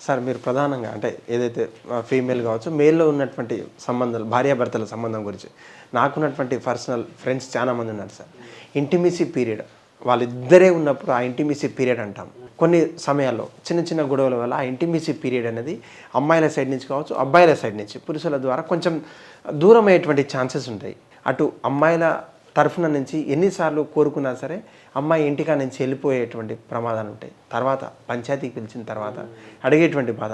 Sir మీరు ప్రధానంగా అంటే ఏదైతే ఫీమేల్ కావచ్చు మేల్లో ఉన్నటువంటి సంబంధాలు భార్యాభర్తల సంబంధం గురించి. నాకున్నటువంటి పర్సనల్ ఫ్రెండ్స్ చాలా మంది ఉన్నారు సార్. ఇంటిమిసీ పీరియడ్ వాళ్ళిద్దరే ఉన్నప్పుడు ఆ ఇంటిమిసీ పీరియడ్ అంటాం. కొన్ని సమయాల్లో చిన్న చిన్న గొడవల వల్ల ఆ ఇంటిమిసీ పీరియడ్ అనేది అమ్మాయిల సైడ్ నుంచి కావచ్చు అబ్బాయిల సైడ్ నుంచి పురుషుల ద్వారా కొంచెం దూరం అయ్యేటువంటి ఛాన్సెస్ ఉంటాయి. అటు అమ్మాయిల తరఫున నుంచి ఎన్నిసార్లు కోరుకున్నా సరే అమ్మాయి ఇంటికా నుంచి వెళ్ళిపోయేటువంటి ప్రమాదాలు ఉంటాయి. తర్వాత పంచాయతీకి పిలిచిన తర్వాత అడిగేటువంటి బాధ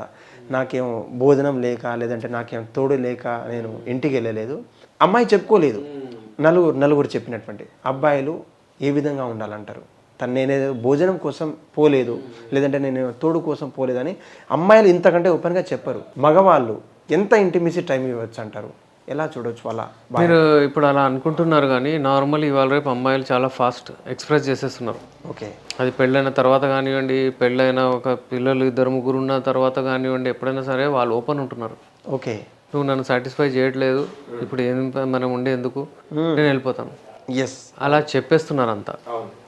నాకేమో భోజనం లేక లేదంటే నాకేం తోడు లేక నేను ఇంటికి వెళ్ళలేదు. అమ్మాయి చెప్పుకోలేదు. నలుగురు నలుగురు చెప్పినటువంటి అబ్బాయిలు ఏ విధంగా ఉండాలంటారు? తను నేనేదో భోజనం కోసం పోలేదు లేదంటే నేను తోడు కోసం పోలేదని అమ్మాయిలు ఇంతకంటే ఓపెన్గా చెప్పరు. మగవాళ్ళు ఎంత ఇంటిమిసి టైం ఇవ్వచ్చు అంటారు? ఎలా చూడొచ్చు బా- మీరు ఇప్పుడు అలా అనుకుంటున్నారు కానీ నార్మల్ ఇవాళ రేపు అమ్మాయిలు చాలా ఫాస్ట్ ఎక్స్ప్రెస్ చేసేస్తున్నారు. ఓకే. అది పెళ్ళైన తర్వాత కానివ్వండి పెళ్ళైన ఒక పిల్లలు ఇద్దరు ముగ్గురు ఉన్న తర్వాత కానివ్వండి ఎప్పుడైనా సరే వాళ్ళు ఓపెన్ ఉంటున్నారు. ఓకే. నువ్వు నన్ను సాటిస్ఫై చేయట్లేదు ఇప్పుడు ఏం మనం ఉండే ఎందుకు? నేను వెళ్ళిపోతాను. అలా చెప్పేస్తున్నారు అంతా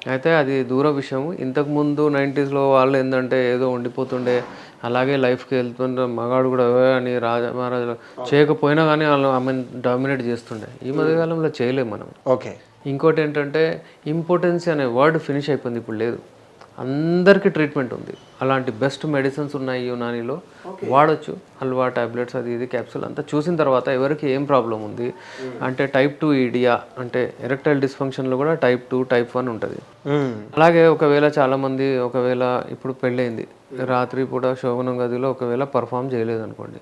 అయితే అది దూర విషయం ఇంతకు ముందు నైంటీస్లో వాళ్ళు ఏంటంటే ఏదో ఉండిపోతుండే అలాగే లైఫ్కి వెళ్తుండే మగాడు కూడా అని రాజా మహారాజులు చేయకపోయినా కానీ వాళ్ళు ఆమె డామినేట్ చేస్తుండే. ఈ మధ్యకాలంలో చేయలేము మనం. ఓకే ఇంకోటి ఏంటంటే ఇంపార్టెన్స్ అనే వర్డ్ ఫినిష్ అయిపోయింది ఇప్పుడు లేదు. అందరికీ ట్రీట్మెంట్ ఉంది. అలాంటి బెస్ట్ మెడిసిన్స్ ఉన్నాయి యునానీలో. వాడొచ్చు. హల్వా టాబ్లెట్స్ అది ఇది క్యాప్సూల్ అంతా చూసిన తర్వాత ఎవరికి ఏం ప్రాబ్లం ఉంది? అంటే టైప్ టూ ఈడియా అంటే ఎరెక్టైల్ డిస్ఫంక్షన్లో కూడా టైప్ టూ టైప్ వన్ ఉంటుంది. అలాగే ఒకవేళ చాలామంది ఒకవేళ ఇప్పుడు పెళ్ళైంది. రాత్రి పూట శోభనం గదిలో ఒకవేళ పర్ఫామ్ చేయలేదు అనుకోండి.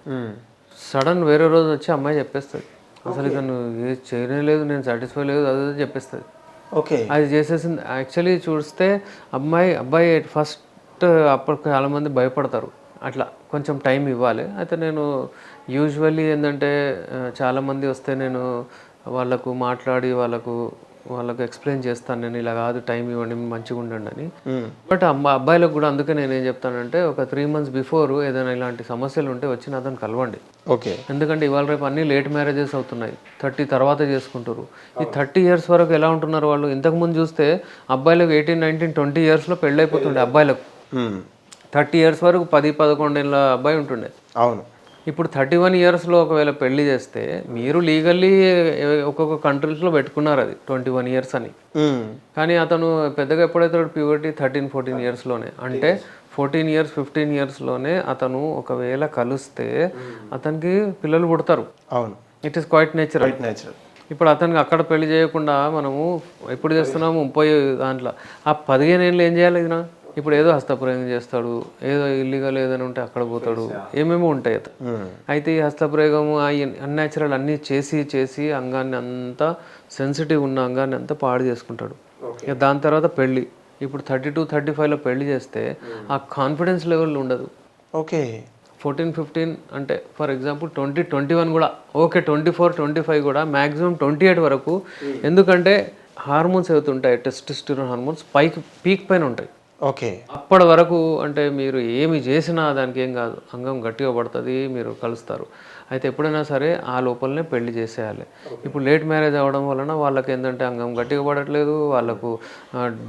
సడన్ వేరే రోజు వచ్చి అమ్మాయి చెప్పేస్తుంది. అసలు ఇక నువ్వు ఏ చేయలేదు నేను సాటిస్ఫై లేదు అది చెప్పేస్తుంది. ఓకే. అది చేసేసింది. యాక్చువల్లీ చూస్తే అమ్మాయి అబ్బాయి ఫస్ట్ అప్పుడు చాలామంది భయపడతారు. అట్లా కొంచెం టైం ఇవ్వాలి. అయితే నేను యూజువల్లీ ఏంటంటే చాలామంది వస్తే నేను వాళ్ళకు మాట్లాడి వాళ్ళకు వాళ్ళకు ఎక్స్ప్లెయిన్ చేస్తాను నేను ఇలా కాదు టైం ఇవ్వండి మంచిగా ఉండండి అని. బట్ అమ్మ అబ్బాయిలకు కూడా అందుకే నేను ఏం చెప్తానంటే ఒక త్రీ మంత్స్ బిఫోర్ ఏదైనా ఇలాంటి సమస్యలు ఉంటే వచ్చి అతను కలవండి. ఓకే. ఎందుకంటే ఇవాళ రేపు అన్ని లేట్ మ్యారేజెస్ అవుతున్నాయి. థర్టీ తర్వాత చేసుకుంటారు ఈ థర్టీ ఇయర్స్ వరకు ఎలా ఉంటున్నారు వాళ్ళు? ఇంతకుముందు చూస్తే అబ్బాయిలకు ఎయిటీన్ నైన్టీన్ ట్వంటీ ఇయర్స్లో పెళ్ళి అయిపోతుండే అబ్బాయిలకు. థర్టీ ఇయర్స్ వరకు పది పదకొండేళ్ళ అబ్బాయి ఉంటుండే. అవును. ఇప్పుడు థర్టీ వన్ ఇయర్స్లో ఒకవేళ పెళ్ళి చేస్తే మీరు లీగల్లీ ఒక్కొక్క కంట్రీస్లో పెట్టుకున్నారు అది ట్వంటీ వన్ ఇయర్స్ అని. కానీ అతను పెద్దగా ఎప్పుడైతే ప్యూరిటీ థర్టీన్ ఫోర్టీన్ ఇయర్స్లోనే అంటే ఫోర్టీన్ ఇయర్స్ ఫిఫ్టీన్ ఇయర్స్లోనే అతను ఒకవేళ కలిస్తే అతనికి పిల్లలు పుడతారు. అవును. It is quite natural natural ఇప్పుడు అతనికి అక్కడ పెళ్ళి చేయకుండా మనము ఎప్పుడు చేస్తున్నాము ముప్పై దాంట్లో. ఆ పదిహేను ఏళ్ళు ఏం చేయాలి ఇది నా? ఇప్పుడు ఏదో హస్తప్రయోగం చేస్తాడు ఏదో ఇల్లీగల్ ఏదైనా ఉంటే అక్కడ పోతాడు ఏమేమో ఉంటాయి అత- అయితే ఈ హస్తప్రయోగము అన్యాచురల్ అన్నీ చేసి చేసి అంగాన్ని అంతా సెన్సిటివ్ ఉన్న అంగాన్ని అంతా పాడు చేసుకుంటాడు. ఇక దాని తర్వాత పెళ్ళి ఇప్పుడు థర్టీ టూ థర్టీ ఫైవ్లో పెళ్ళి చేస్తే ఆ కాన్ఫిడెన్స్ లెవెల్ ఉండదు. ఓకే ఫోర్టీన్ ఫిఫ్టీన్ అంటే for example twenty twenty one కూడా okay twenty four twenty five కూడా మ్యాక్సిమం ట్వంటీ ఎయిట్ వరకు ఎందుకంటే హార్మోన్స్ అవుతుంటాయి టెస్టిస్టిరోన్ హార్మోన్స్ పైకి పీక్ పైన ఉంటాయి. ఓకే. అప్పటి వరకు అంటే మీరు ఏమి చేసినా దానికి ఏం కాదు. అంగం గట్టిగా పడుతుంది మీరు కలుస్తారు. అయితే ఎప్పుడైనా సరే ఆ లోపలనే పెళ్ళి చేసేయాలి. ఇప్పుడు లేట్ మ్యారేజ్ అవ్వడం వలన వాళ్ళకి ఏంటంటే అంగం గట్టిగా పడట్లేదు వాళ్ళకు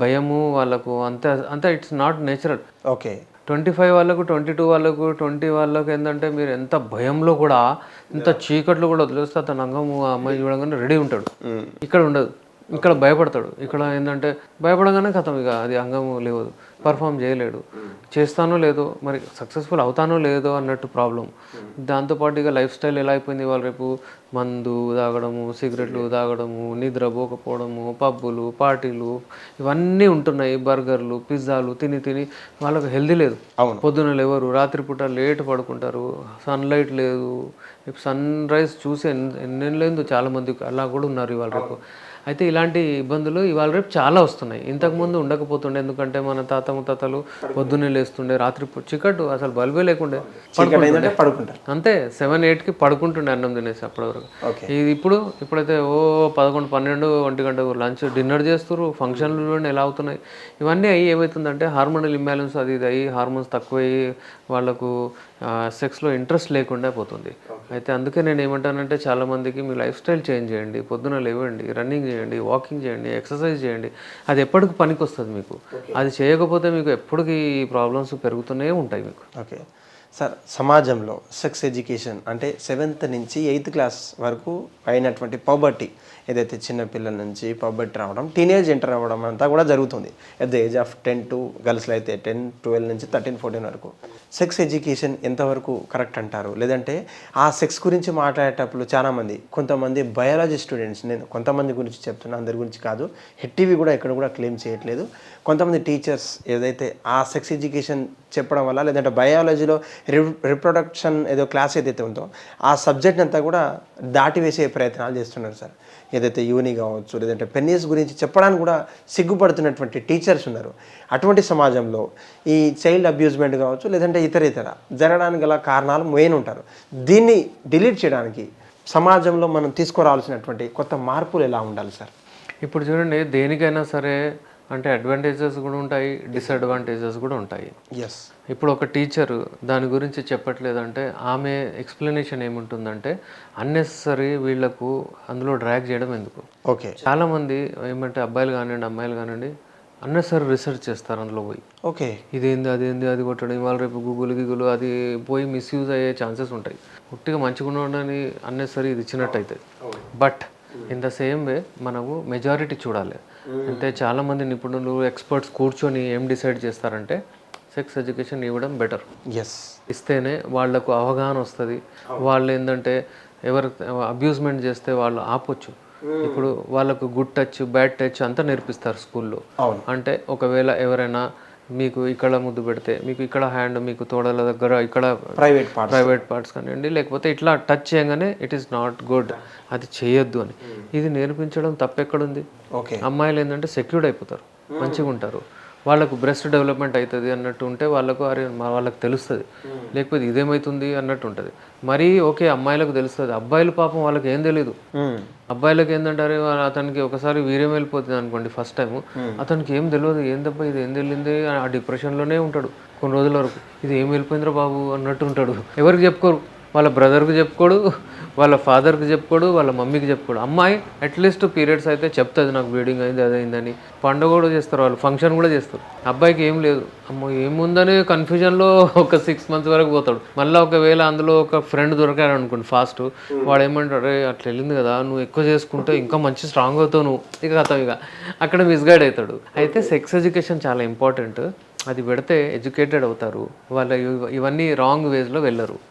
భయము వాళ్ళకు అంత అంత it's not natural. Okay. Twenty five వాళ్ళకు ట్వంటీ టూ వాళ్ళకు ట్వంటీ వాళ్ళకు ఏంటంటే మీరు ఎంత భయంలో కూడా ఎంత చీకట్లో కూడా వదిలేస్తే అతను అంగము ఆ అమ్మాయి చూడగానే రెడీ ఉంటాడు. ఇక్కడ ఉండదు. ఇక్కడ భయపడతాడు. ఇక్కడ ఏంటంటే భయపడగానే కథం ఇక అది అంగము లేవదు. పర్ఫామ్ చేయలేడు. చేస్తానో లేదో మరి సక్సెస్ఫుల్ అవుతానో లేదో అన్నట్టు ప్రాబ్లం దాంతోపాటు ఇక లైఫ్ స్టైల్ ఎలా అయిపోయింది వాళ్ళు రేపు? మందు తాగడము సిగరెట్లు తాగడము నిద్రపోకపోవడము పబ్బులు పార్టీలు ఇవన్నీ ఉంటున్నాయి. బర్గర్లు పిజ్జాలు తిని తిని వాళ్ళకి హెల్దీ లేదు. పొద్దున లేవరు రాత్రిపూట లేట్ పడుకుంటారు. సన్లైట్ లేదు. ఇప్పుడు సన్ రైజ్ చూసి ఎన్- ఎన్నెళ్ళేందు చాలా మంది అలా కూడా ఉన్నారు ఇవాళ రేపు. అయితే ఇలాంటి ఇబ్బందులు ఇవాళ రేపు చాలా వస్తున్నాయి. ఇంతకుముందు ఉండకపోతుండే ఎందుకంటే మన తాత ముత్తాతలు పొద్దున్నే లేస్తుండే రాత్రి పు- చీకటి అసలు బల్బే లేకుండే పడుకుంటారు. అంతే సెవెన్ ఎయిట్కి పడుకుంటుండే అన్నం తినేసి అప్పటి వరకు ఇది ఇప్పుడు ఇప్పుడైతే ఓ పదకొండు పన్నెండు ఒంటి గంట లంచ్ డిన్నర్ చేస్తారు ఫంక్షన్లు ఎలా అవుతున్నాయి? ఇవన్నీ అయ్యి ఏమవుతుందంటే హార్మోనల్ ఇంబ్యాలెన్స్ అది ఇది అయ్యి హార్మోన్స్ తక్కువయ్యి వాళ్ళకు సెక్స్లో ఇంట్రెస్ట్ లేకుండా పోతుంది. అయితే అందుకే నేను ఏమంటానంటే చాలా మందికి మీ లైఫ్ స్టైల్ చేంజ్ చేయండి పొద్దున లేవండి రన్నింగ్ చేయండి వాకింగ్ చేయండి ఎక్సర్సైజ్ చేయండి. అది ఎప్పటికి పనికి వస్తుంది మీకు అది చేయకపోతే మీకు ఎప్పటికీ ప్రాబ్లమ్స్ పెరుగుతూనే ఉంటాయి మీకు. ఓకే సార్ సమాజంలో సెక్స్ ఎడ్యుకేషన్ అంటే సెవెంత్ నుంచి ఎయిత్ క్లాస్ వరకు అయినటువంటి పబర్టీ ఏదైతే చిన్నపిల్లల నుంచి పబర్టీ రావడం టీనేజ్ ఎంటర్ అవ్వడం అంతా కూడా జరుగుతుంది. At the age of ten to గర్ల్స్లో అయితే టెన్ ట్వెల్వ్ నుంచి థర్టీన్ ఫోర్టీన్ వరకు. సెక్స్ ఎడ్యుకేషన్ ఎంతవరకు కరెక్ట్ అంటారు? లేదంటే ఆ సెక్స్ గురించి మాట్లాడేటప్పుడు చాలామంది కొంతమంది బయాలజీ స్టూడెంట్స్ నేను కొంతమంది గురించి చెప్తున్నా అందరి గురించి కాదు హెడ్ కూడా ఎక్కడ కూడా క్లెయిమ్ చేయట్లేదు. కొంతమంది టీచర్స్ ఏదైతే ఆ సెక్స్ ఎడ్యుకేషన్ చెప్పడం వల్ల లేదంటే బయాలజీలో రిప్రొడక్షన్ ఏదో క్లాస్ ఏదైతే ఉందో ఆ సబ్జెక్ట్ అంతా కూడా దాటివేసే ప్రయత్నాలు చేస్తున్నారు సార్. ఏదైతే యూని కావచ్చు లేదంటే పెన్నీస్ గురించి చెప్పడానికి కూడా సిగ్గుపడుతున్నటువంటి టీచర్స్ ఉన్నారు. అటువంటి సమాజంలో ఈ చైల్డ్ అబ్యూజ్మెంట్ కావచ్చు లేదంటే ఇతర ఇతర జరగడానికి గల కారణాలు మెయిన్ ఉంటారు. దీన్ని డిలీట్ చేయడానికి సమాజంలో మనం తీసుకురావాల్సినటువంటి కొత్త మార్పులు ఎలా ఉండాలి సార్? ఇప్పుడు చూడండి దేనికైనా సరే అంటే అడ్వాంటేజెస్ కూడా ఉంటాయి డిసడ్వాంటేజెస్ కూడా ఉంటాయి. ఎస్ ఇప్పుడు ఒక టీచర్ దాని గురించి చెప్పట్లేదంటే ఆమె ఎక్స్ప్లెనేషన్ ఏముంటుందంటే అన్నెసరీ వీళ్ళకు అందులో డ్రాగ్ చేయడం ఎందుకు? ఓకే చాలామంది ఏమంటే అబ్బాయిలు కానివ్వండి అమ్మాయిలు కానివ్వండి అన్నెసరీ రీసెర్చ్ చేస్తారు అందులో పోయి. ఓకే ఇదేంది అదేంది అది కొట్టడం ఇవాళ రేపు గూగుల్ గిగులు అది పోయి మిస్యూజ్ అయ్యే ఛాన్సెస్ ఉంటాయి. పుట్టిగా మంచిగా ఉండని అన్నెసరీ ఇది ఇచ్చినట్టు అవుతుంది but in the same way మనము మెజారిటీ చూడాలి. అంటే చాలామంది నిపుణులు ఎక్స్పర్ట్స్ కూర్చొని ఏం డిసైడ్ చేస్తారంటే సెక్స్ ఎడ్యుకేషన్ ఇవ్వడం బెటర్ ఎస్ ఇస్తేనే వాళ్ళకు అవగాహన వస్తుంది. వాళ్ళు ఏంటంటే ఎవరు అబ్యూస్మెంట్ చేస్తే వాళ్ళు ఆపొచ్చు. ఇప్పుడు వాళ్ళకు గుడ్ టచ్ బ్యాడ్ టచ్ అంతా నేర్పిస్తారు స్కూల్లో. అంటే ఒకవేళ ఎవరైనా మీకు ఇక్కడ ముద్దు పెడితే మీకు ఇక్కడ హ్యాండ్ మీకు తోడల దగ్గర ఇక్కడ ప్రైవేట్ పార్ట్ ప్రైవేట్ పార్ట్స్ కానివ్వండి లేకపోతే ఇట్లా టచ్ చేయగానే ఇట్ ఈస్ నాట్ గుడ్ అది చేయొద్దు అని. ఇది నేర్పించడం తప్పెక్కడుంది? ఓకే అమ్మాయిలు ఏంటంటే సెక్యూర్డ్ అయిపోతారు. మంచిగా ఉంటారు వాళ్ళకు బ్రెస్ట్ డెవలప్మెంట్ అవుతుంది అన్నట్టు ఉంటే వాళ్ళకు అరే వాళ్ళకి తెలుస్తుంది. లేకపోతే ఇదేమవుతుంది అన్నట్టు ఉంటుంది. మరీ ఓకే అమ్మాయిలకు తెలుస్తుంది. అబ్బాయిలు పాపం వాళ్ళకి ఏం తెలియదు అబ్బాయిలకు ఏంటంటే అరే వా- అతనికి ఒకసారి వీర్యం వెళ్ళిపోతుంది అనుకోండి ఫస్ట్ టైం అతనికి ఏం తెలియదు ఏందబ్బా ఇది ఏం తెలియంది ఆ డిప్రెషన్లోనే ఉంటాడు. కొన్ని రోజుల వరకు. ఇది ఏం వెళ్ళిపోయిందిరా బాబు అన్నట్టు ఉంటాడు. ఎవరికి చెప్పుకోరు. వాళ్ళ బ్రదర్కి చెప్పుకోడు వాళ్ళ ఫాదర్కి చెప్పుకోడు వాళ్ళ మమ్మీకి చెప్పుకోడు. అమ్మాయి అట్లీస్ట్ పీరియడ్స్ అయితే చెప్తుంది నాకు బ్లీడింగ్ అయింది అదైందని పండుగ కూడా చేస్తారు వాళ్ళు ఫంక్షన్ కూడా చేస్తారు. అబ్బాయికి ఏం లేదు. అమ్మో ఏముందని కన్ఫ్యూజన్లో ఒక సిక్స్ మంత్స్ వరకు పోతాడు. మళ్ళీ ఒకవేళ అందులో ఒక ఫ్రెండ్ దొరికాడు అనుకోండి ఫాస్ట్ వాడు ఏమంటాడు "అరే, అట్లా వెళ్ళింది కదా నువ్వు ఎక్కువ చేసుకుంటే ఇంకా మంచి స్ట్రాంగ్ అవుతావు నువ్వు. ఇక కథం ఇక అక్కడ మిస్గైడ్ అవుతాడు. అయితే సెక్స్ ఎడ్యుకేషన్ చాలా ఇంపార్టెంట్ అది పెడితే ఎడ్యుకేటెడ్ అవుతారు. వాళ్ళ ఇవ- ఇవన్నీ రాంగ్ వేస్లో వెళ్ళరు.